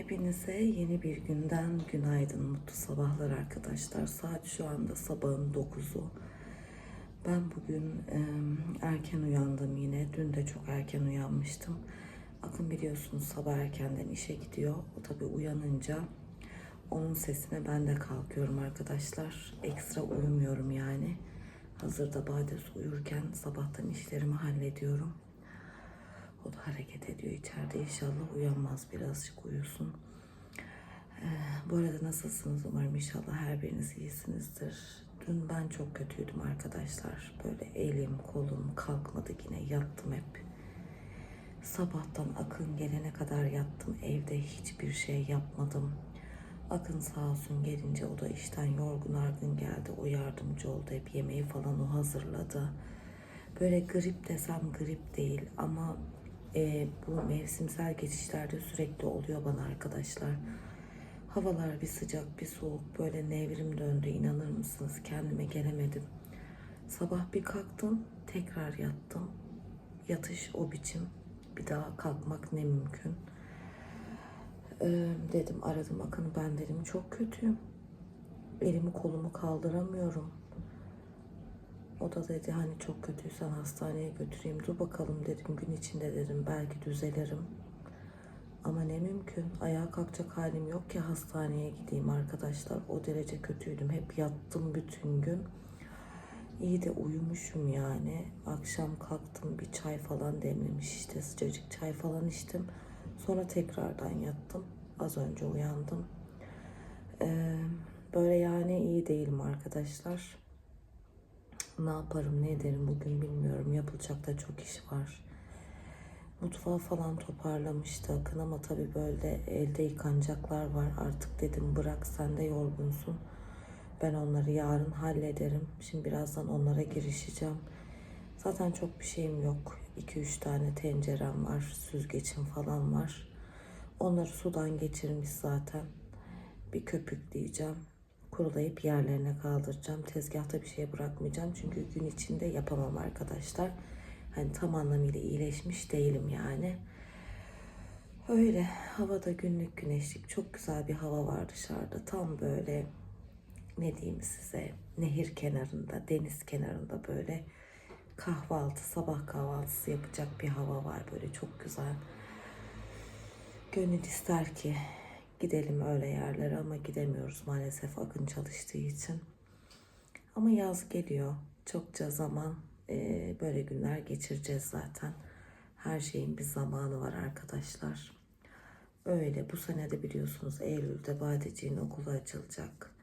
Hepinize yeni bir günden günaydın, mutlu sabahlar arkadaşlar. Saat şu anda sabahın 9'u. Ben bugün e, erken uyandım yine. Dün de çok erken uyanmıştım. Akın biliyorsunuz sabah erkenden işe gidiyor. O tabi uyanınca onun sesine ben de kalkıyorum arkadaşlar. Ekstra uyumuyorum yani. Hazırda Bades uyurken sabahtan işlerimi hallediyorum. O da hareket ediyor içeride. İnşallah uyanmaz birazcık uyusun. Ee, bu arada nasılsınız? Umarım inşallah her biriniz iyisinizdir. Dün ben çok kötüydüm arkadaşlar. Böyle elim kolum kalkmadı yine yattım hep. Sabahtan Akın gelene kadar yattım. Evde hiçbir şey yapmadım. Akın sağ olsun gelince o da işten yorgun argın geldi. O yardımcı oldu. Hep yemeği falan o hazırladı. Böyle grip desem grip değil ama e, bu mevsimsel geçişlerde sürekli oluyor bana arkadaşlar. Havalar bir sıcak bir soğuk böyle nevrim döndü inanır mısınız kendime gelemedim. Sabah bir kalktım tekrar yattım. Yatış o biçim bir daha kalkmak ne mümkün. Ee, dedim aradım Akın'ı ben dedim çok kötüyüm. Elimi kolumu kaldıramıyorum. O da dedi hani çok kötüysen hastaneye götüreyim. Dur bakalım dedim gün içinde dedim belki düzelirim. Ama ne mümkün. Ayağa kalkacak halim yok ki hastaneye gideyim arkadaşlar. O derece kötüydüm. Hep yattım bütün gün. İyi de uyumuşum yani. Akşam kalktım bir çay falan demlemiş işte sıcacık çay falan içtim. Sonra tekrardan yattım. Az önce uyandım. Ee, böyle yani iyi değilim arkadaşlar. Ne yaparım ne ederim bugün bilmiyorum. Yapılacak da çok iş var. Mutfağı falan toparlamıştı Akın ama tabii böyle elde yıkanacaklar var. Artık dedim bırak sen de yorgunsun. Ben onları yarın hallederim. Şimdi birazdan onlara girişeceğim. Zaten çok bir şeyim yok. 2-3 tane tencerem var. Süzgecim falan var. Onları sudan geçirmiş zaten. Bir köpükleyeceğim. Kurulayıp yerlerine kaldıracağım. Tezgahta bir şey bırakmayacağım. Çünkü gün içinde yapamam arkadaşlar. Hani tam anlamıyla iyileşmiş değilim yani. Öyle havada günlük güneşlik çok güzel bir hava var dışarıda. Tam böyle ne diyeyim size nehir kenarında, deniz kenarında böyle kahvaltı, sabah kahvaltısı yapacak bir hava var böyle çok güzel. Gönül ister ki gidelim öyle yerlere ama gidemiyoruz maalesef Akın çalıştığı için. Ama yaz geliyor. Çokça zaman e, böyle günler geçireceğiz zaten. Her şeyin bir zamanı var arkadaşlar. Öyle bu sene de biliyorsunuz Eylül'de Badeciğin okulu açılacak.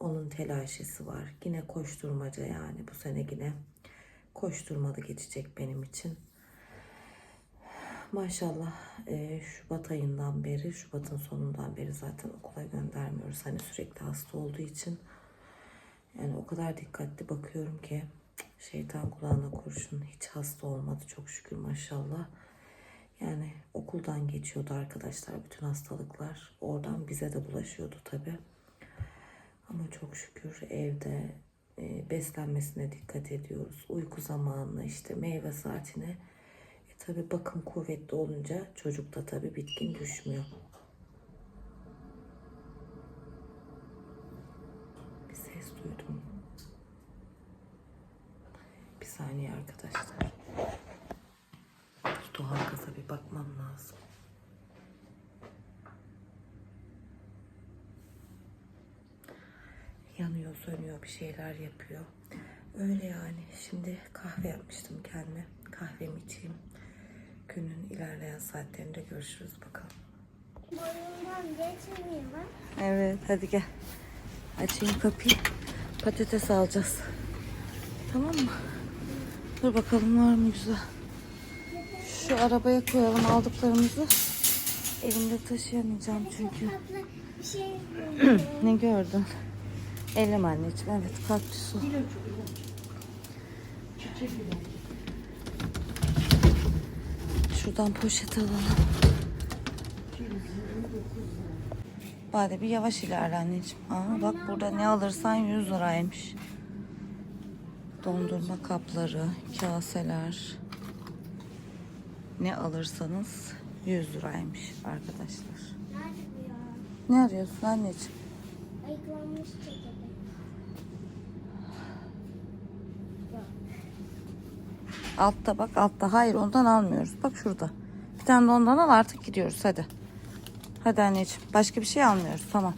Onun telaşesi var. Yine koşturmaca yani bu sene yine koşturmalı geçecek benim için. Maşallah e, Şubat ayından beri, Şubat'ın sonundan beri zaten okula göndermiyoruz. Hani sürekli hasta olduğu için. Yani o kadar dikkatli bakıyorum ki şeytan kulağına kurşun hiç hasta olmadı çok şükür maşallah. Yani okuldan geçiyordu arkadaşlar bütün hastalıklar. Oradan bize de bulaşıyordu tabi. Ama çok şükür evde e, beslenmesine dikkat ediyoruz. Uyku zamanına işte meyve saatine. Tabi bakım kuvvetli olunca çocuk da tabi bitkin düşmüyor. Bir ses duydum. Bir saniye arkadaşlar. Şu doğal bir bakmam lazım. Yanıyor, sönüyor, bir şeyler yapıyor. Öyle yani. Şimdi kahve yapmıştım kendime. Kahvemi içeyim. Günün ilerleyen saatlerinde görüşürüz bakalım. Boyundan geçmiyor mu? Evet, hadi gel. Açayım kapıyı. Patates alacağız. Tamam mı? Dur bakalım var mı güzel. Şu arabaya koyalım aldıklarımızı. Elimde taşıyamayacağım çünkü. Şey ne gördün? Elim anneciğim. Evet kaktüsü. Şuradan poşet alalım. Bade bir yavaş ilerle anneciğim. Aa, bak burada ne alırsan 100 liraymış. Dondurma kapları, kaseler. Ne alırsanız 100 liraymış arkadaşlar. Ne arıyorsun anneciğim? Ayıklanmış çekirdeği. Altta bak altta. Hayır ondan almıyoruz. Bak şurada. Bir tane de ondan al artık gidiyoruz hadi. Hadi anneciğim. Başka bir şey almıyoruz. Tamam.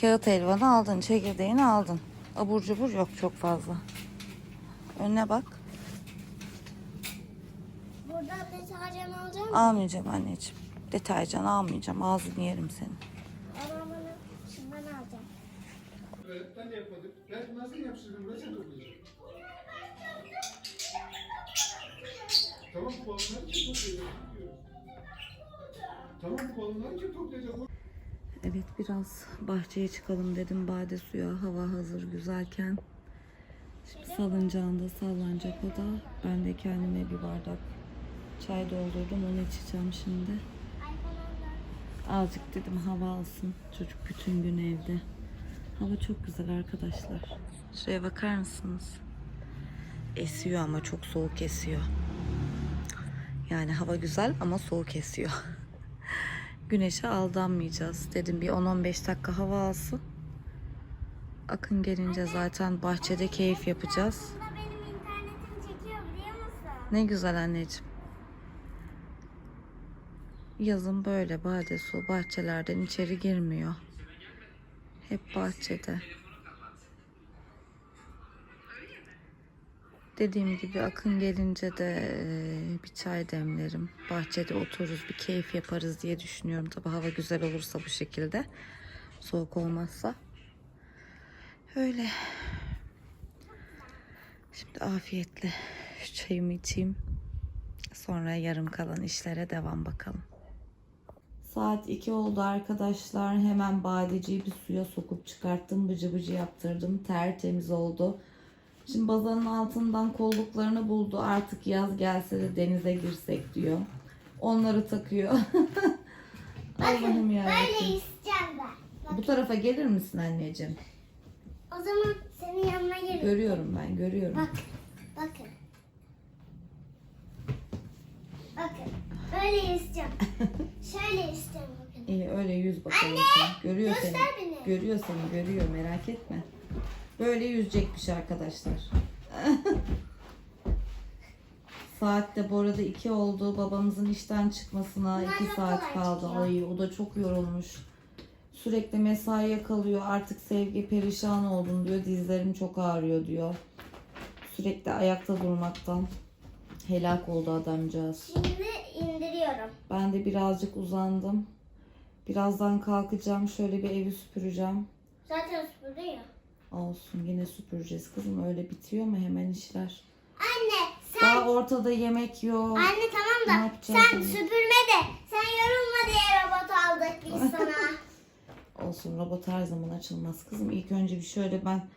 Kağıt helvanı aldın. Çekirdeğini aldın. Abur cubur yok çok fazla. Önüne bak. Buradan deterjan alacağım mı? Almayacağım anneciğim. Deterjan almayacağım. Ağzını yerim senin. Ama bana şundan alacağım. Ben de yapmadım. Ben nasıl yapıştırdım? Buraya sen Evet biraz bahçeye çıkalım dedim. Bade suya hava hazır güzelken. Şimdi salıncağında sallanacak o da. Ben de kendime bir bardak çay doldurdum. Onu içeceğim şimdi. Azıcık dedim hava alsın. Çocuk bütün gün evde. Hava çok güzel arkadaşlar. Şuraya bakar mısınız? Esiyor ama çok soğuk esiyor. Yani hava güzel ama soğuk esiyor. Güneşe aldanmayacağız. Dedim bir 10-15 dakika hava alsın. Akın gelince zaten bahçede keyif yapacağız. Ne güzel anneciğim. Yazın böyle bade su bahçelerden içeri girmiyor. Hep bahçede. Dediğim gibi akın gelince de bir çay demlerim. Bahçede otururuz bir keyif yaparız diye düşünüyorum. Tabi hava güzel olursa bu şekilde. Soğuk olmazsa. Öyle. Şimdi afiyetle çayımı içeyim. Sonra yarım kalan işlere devam bakalım. Saat 2 oldu arkadaşlar. Hemen badeciyi bir suya sokup çıkarttım. Bıcı bıcı yaptırdım. Tertemiz oldu. Şimdi bazanın altından kolluklarını buldu. Artık yaz gelse de denize girsek diyor. Onları takıyor. Allah'ım ya. Böyle isteyeceğim ben. Bu tarafa gelir misin anneciğim? O zaman senin yanına gelirim. Görüyorum ben, görüyorum. Bak. Bakın. Bakın. Böyle isteyeceğim. Şöyle isteyeceğim bakın. İyi öyle yüz bakalım sen. Görüyor göster seni. beni. Görüyor seni, görüyor merak etme. Böyle yüzecekmiş arkadaşlar. Saatte bu arada iki oldu. Babamızın işten çıkmasına Bunlar iki çok saat kolay kaldı. Ay o da çok yorulmuş. Sürekli mesaiye kalıyor. Artık sevgi perişan oldum diyor. Dizlerim çok ağrıyor diyor. Sürekli ayakta durmaktan helak oldu adamcağız. Şimdi indiriyorum. Ben de birazcık uzandım. Birazdan kalkacağım. Şöyle bir evi süpüreceğim. Zaten süpürdü ya. Olsun yine süpüreceğiz kızım. Öyle bitiyor mu hemen işler? Anne sen Daha ortada yemek yok. Anne Ne tamam da sen şimdi? süpürme de sen yorulma diye robot aldık biz sana. Olsun robot her zaman açılmaz kızım. İlk önce bir şöyle ben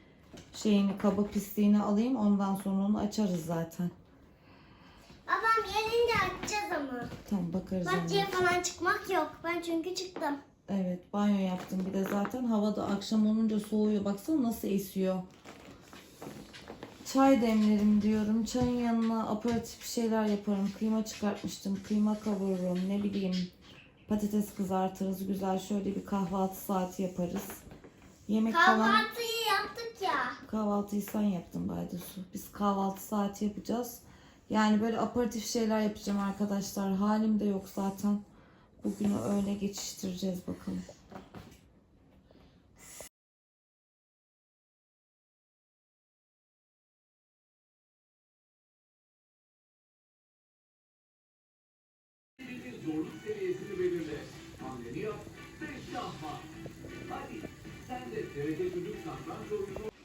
şeyini kaba pisliğini alayım. Ondan sonra onu açarız zaten. Babam gelince açacağız ama. Tamam bakarız Bahçeye falan çıkmak yok. Ben çünkü çıktım. Evet banyo yaptım. Bir de zaten havada akşam olunca soğuyor. Baksana nasıl esiyor. Çay demlerim diyorum. Çayın yanına aperatif şeyler yaparım. Kıyma çıkartmıştım. Kıyma kavururum. Ne bileyim patates kızartırız. Güzel şöyle bir kahvaltı saati yaparız. Yemek falan Kahvaltıyı yaptık ya. kahvaltıyı sen yaptın Baydosu. Biz kahvaltı saati yapacağız. Yani böyle aperatif şeyler yapacağım arkadaşlar. Halim de yok zaten. Bugünü öyle geçiştireceğiz bakalım.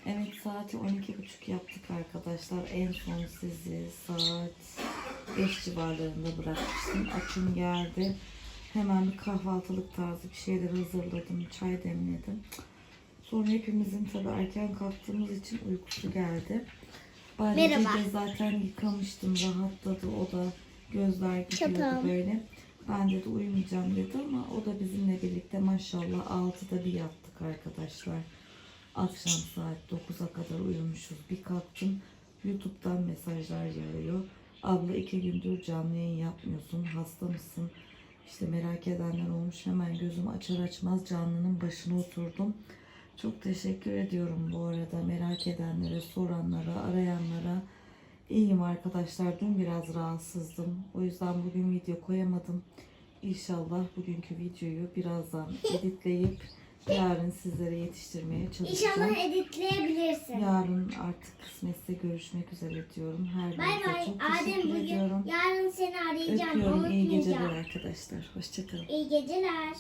Evet saati 12.30 yaptık arkadaşlar. En son sizi saat 5 civarlarında bırakmıştım. Akın geldi. Hemen bir kahvaltılık tarzı bir şeyler hazırladım. Çay demledim. Sonra hepimizin tabii erken kalktığımız için uykusu geldi. Merhaba. de zaten yıkamıştım. Rahatladı. O da gözler gidiyordu böyle. Ben de uyumayacağım dedi ama o da bizimle birlikte maşallah 6'da bir yattık arkadaşlar. Akşam saat 9'a kadar uyumuşuz. Bir kalktım YouTube'dan mesajlar yağıyor. Abla iki gündür canlı yayın yapmıyorsun. Hasta mısın? İşte merak edenler olmuş. Hemen gözümü açar açmaz canlının başına oturdum. Çok teşekkür ediyorum bu arada merak edenlere, soranlara, arayanlara. İyiyim arkadaşlar. Dün biraz rahatsızdım. O yüzden bugün video koyamadım. İnşallah bugünkü videoyu birazdan editleyip yarın sizlere yetiştirmeye çalışacağım. İnşallah editleyebilirsin. Yarın artık kısmetse görüşmek üzere diyorum. Her Bay bay. çok Adem bugün ediyorum. yarın seni arayacağım. Öpüyorum. İyi geceler arkadaşlar. Hoşçakalın. İyi geceler.